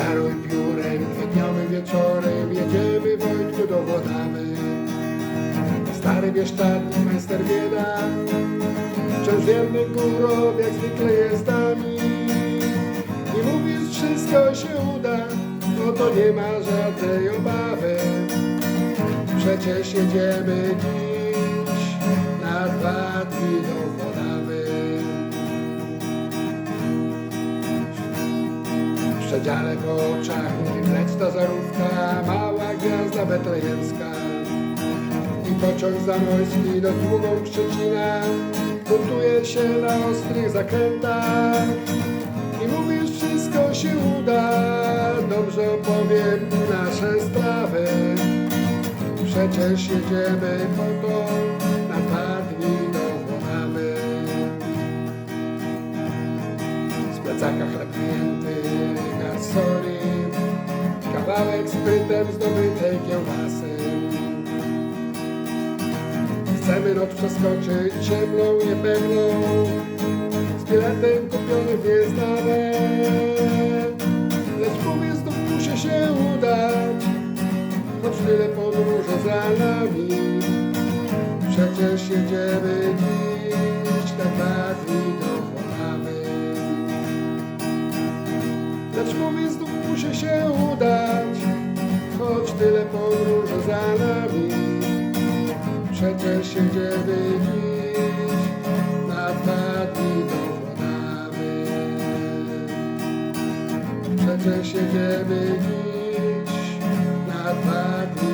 Daruj piórem, dniowy wieczorem Jedziemy Wojtku do Włodawy Stary bieszczadny majster bieda Wciąż wierny górą, jak zwykle jest nami. I mówisz, wszystko się uda No to nie ma żadnej obawy. Przecież jedziemy dziś przedziale w oczach mówi ta zarówka Mała gwiazda betlejemska. I pociąg zamojski do długą Szczecina buntuje się na ostrych zakrętach. I mówisz wszystko się uda dobrze opowiem nasze sprawy. Przecież jedziemy po to na dwa dni do Włodawy z plecaka chleb garść soli kawałek sprytem zdobytej kiełbasy. Chcemy noc przeskoczyć ciemną, niepewną. Z biletem kupionym nieznane Lecz mówię, znów musi się udać. Choć tyle podróży za nami. Przecież jedziemy dziś na dwa Lecz mówię, znów muszę się udać. Choć tyle podróży za nami. Przecież jedziemy dziś Na dwa dni do Włodawy Przecież jedziemy dziś Na dwa dni